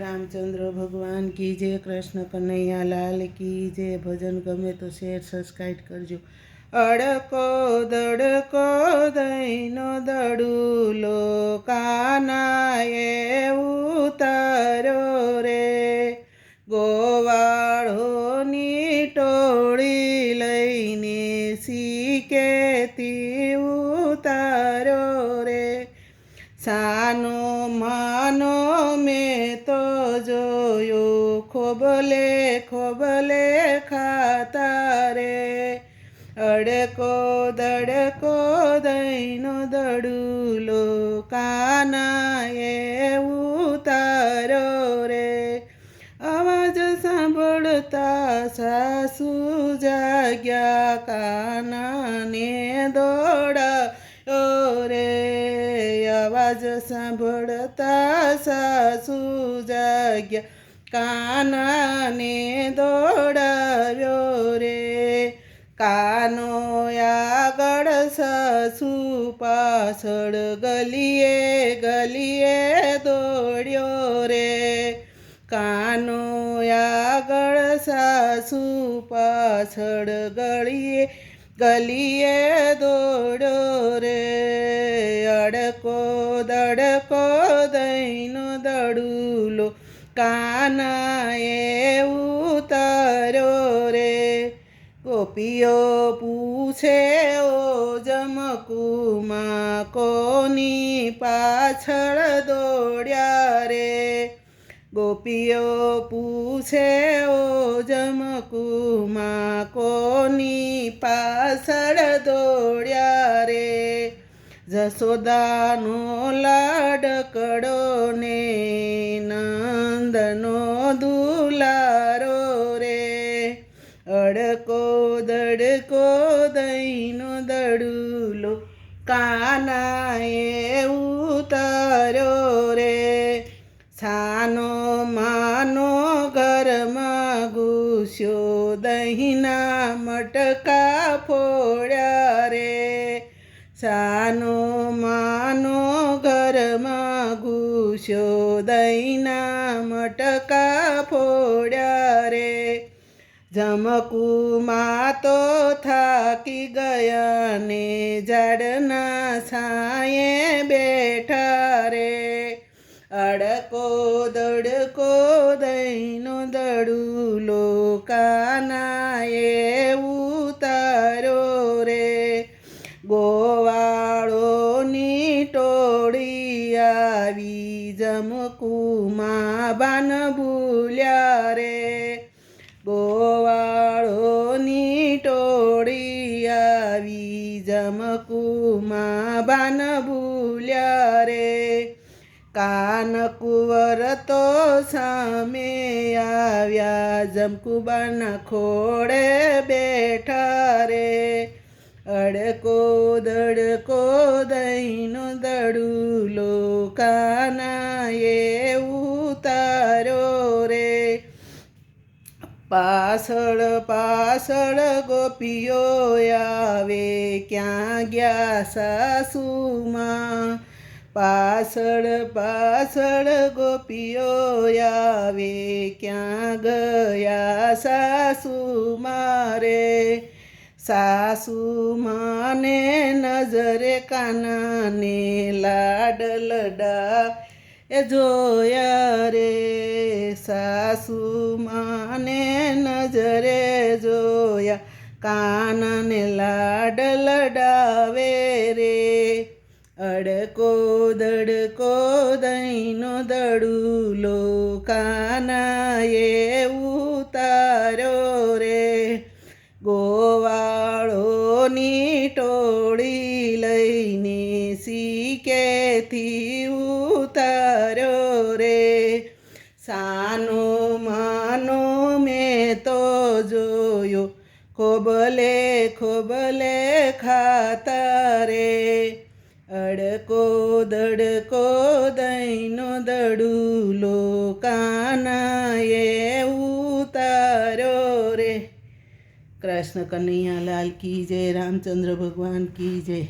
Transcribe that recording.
રામચંદ્ર ભગવાન કી જય, કૃષ્ણ કનૈયા લાલ કી જય. ભજન ગમે તો શેર સબસ્ક્રાઈબ કરજો. અડકો દડકો દઈનો દડુલો કાના ઉતાર્યો સાનો માનો મેં તો જોયો. ખોબલે ખોબલે ખાતા રે. અડકો, દડકો દઈનો દડુલો કાનાએ ઉતારો રે. અવાજ સાંભળતા સાસુ જાગ્યા, કાનાને દોડાયો રે અવાજ સાંભળતા સાસુ જાગ્યા. કાનાને દોડાવ્યો રે. કાનો આગળ સાસુ પાછળ ગલીએ ગલીએ દોડ્યો રે. કાનો આગળ સાસુ પાછળ ગળીએ ગલીએ દોડ્યો રે. કાનાએ ઉતાર્યો રે. ગોપીઓ પૂછે, ઓ જમકુમાં કોની પાછળ દોડ્યા રે? ગોપીઓ પૂછે, ઓ જમકુમાં કોની પાછળ દોડ્યા રે? જસોદાનો લાડકડો ને નંદનો દુલારો રે. અડકો દડકો દઈનો દડુલો કાનાએ ઉતાર્યો રે. છાનો માનો ઘરમાં ઘૂસ્યો, દહીંના મટકા ફોડ્યા રે. છાનો માનો ઘરમાં દહીંના મટકા ફોડ્યા રે. જમકુમાં તો થાકી ગયા ને ઝાડના છાંયે બેઠા રે. અડકો દડકો દઈનો દડુલો કાના ઉતાર્યો જમકુમાં બાન ભૂલ્યા રે કાન કુંવર તો સામે આવ્યા જમકુબાના ખોડે બેઠા રે અડકો દડકો દઈનો દડુલો કાના ઉતાર્યો પાછળ પાછળ ગોપીઓ આવે, ક્યાં ગયા સાસુમાં? પાછળ પાછળ ગોપીઓ આવે, ક્યાં ગયા સાસુ મારે સાસુ માને નજરે કાનાને લાડ લડા એ જોયા રે સાસુ માને નજરે જોયા, કાનને લાડ લડાવે રે. અડકો દડકો દઈનો દડુલો કાનાએ ઉતાર્યો રે. ગોવાળોની ટોળી લઈને સીકેથી ઉતાર્યો રે. સાનો જોયો ખોબલે ખોબલે ખાતા રે અડકો, દડકો દઈનો દડુલો કાનાએ ઉતાર્યો રે. કૃષ્ણ કનૈયાલાલ કી જય, રામચંદ્ર ભગવાન કી જય.